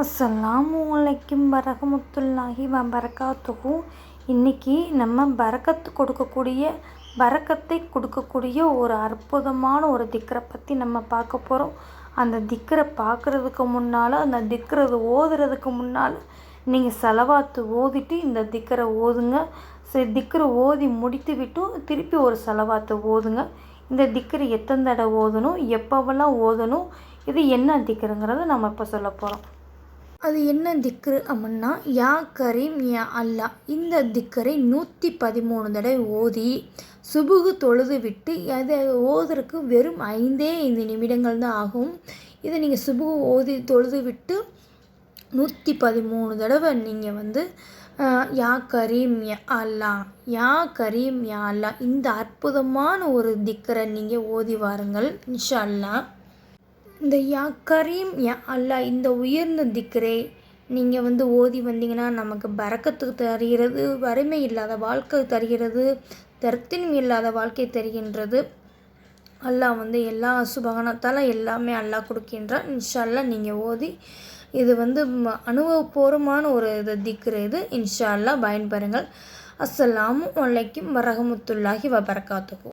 அஸ்ஸலாமு அலைக்கும் வரஹமத்துல்லாஹி வபரகாத்துஹு. இன்றைக்கி நம்ம பரக்கத்து கொடுக்கக்கூடிய பரக்கத்தை கொடுக்கக்கூடிய ஒரு அற்புதமான ஒரு திக்கரை பற்றி நம்ம பார்க்க போகிறோம் அந்த திக்கரை பார்க்குறதுக்கு முன்னால் அந்த திக்கரை ஓதுறதுக்கு முன்னால் நீங்கள் செலவாத்து ஓதிட்டு இந்த திக்கரை ஓதுங்க. சரி திக்கரை ஓதி முடித்து விட்டும் திருப்பி ஒரு செலவாத்து ஓதுங்க. இந்த திக்கரை எத்தனை தடவை ஓதணும் எப்போவெல்லாம் ஓதணும் இது என்ன திக்கருங்கிறத நம்ம இப்போ சொல்ல போகிறோம் அது என்ன திக்ரு அப்படின்னா யா கரீம் யா அல்லா. இந்த திக்கரை நூற்றி பதிமூணு தடவை ஓதி சுபுகு தொழுது விட்டு அதை ஓதுறதுக்கு வெறும் ஐந்தே ஐந்து நிமிடங்கள் தான் ஆகும். இதை நீங்கள் சுபுகு ஓதி தொழுது விட்டு நூற்றி பதிமூணு தடவை நீங்கள் வந்து யா கரீம் யா அல்லா யா கரீம் யா அல்லா. இந்த அற்புதமான ஒரு திக்கரை நீங்கள் ஓதி வாருங்கள் இன்ஷா அல்லா இந்த யா கரீம் யா அல்லா இந்த உயர்ந்த திக்கரே நீங்கள் வந்து ஓதி வந்தீங்கன்னா நமக்கு பறக்கத்துக்கு தருகிறது வறுமை இல்லாத வாழ்க்கை தருகிறது தர்த்தினம் இல்லாத வாழ்க்கை தருகின்றது. அல்லாஹ் வந்து எல்லா சுபகனத்தால் எல்லாமே அல்லாஹ் கொடுக்கின்றார் இன்ஷால்லா நீங்கள் ஓதி இது வந்து அனுபவபூர்வமான ஒரு இது திக்ரு இது. இன்ஷா பயன்பெறுங்கள். அஸ்ஸலாமு வலைக்கும் வரகமுத்துல்லாஹி வபரகாத்துக்கும்